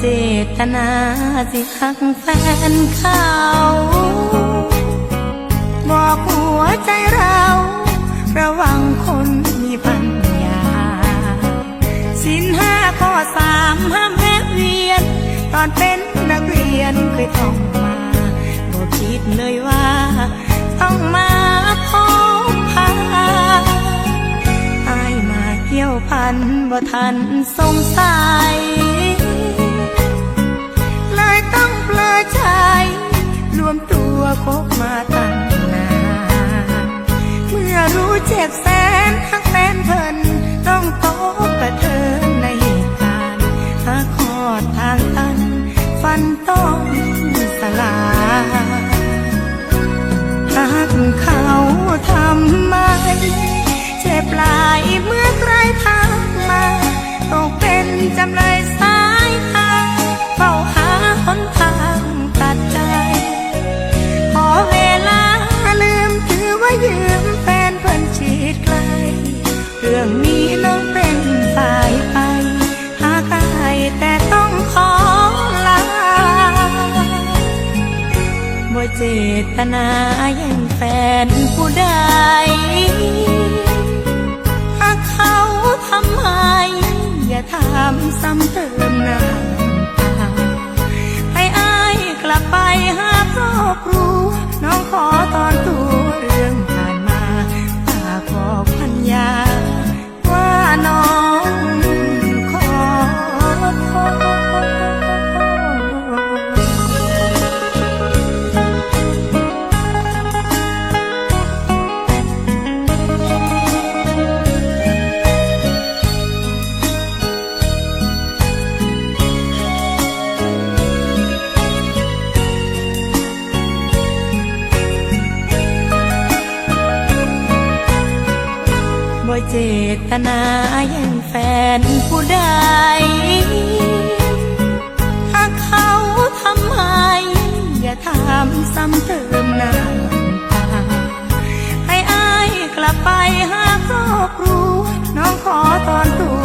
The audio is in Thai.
เจตนาสิหักแฟนเขาบอกหัวใจเรา ระวังคนมีปัญญา สินห้าข้อสามห้ามแวะเวียน ตอนเป็นนักเรียนเคยต้องมาบอกคิดเลยว่า ต้องมาพบพาอายมาเกี่ยวพันบ่ทันสงสัย เจ็บแสนทั้งแฟนเพิ่นต้องตกกระเทินในเหตุการณ์หาขอดทางตัน ฟันต้องสลาหากเขาทำไม เจ็บหลายเมื่อใครทำมาตกเป็นจำเลยสา เจตนาแย่งแฟนผู้ใดหากเขาทำให้อย่าทำซ้ำเติมน้ำตาให้อายกลับไปหาครอบครัว บ่เจตนาแย่งแฟนผู้ใดถ้าเขาทำให้อย่าทำซ้ำเติมน้ำตาให้อายกลับไปหาครอบครัวน้องขอตอนตัว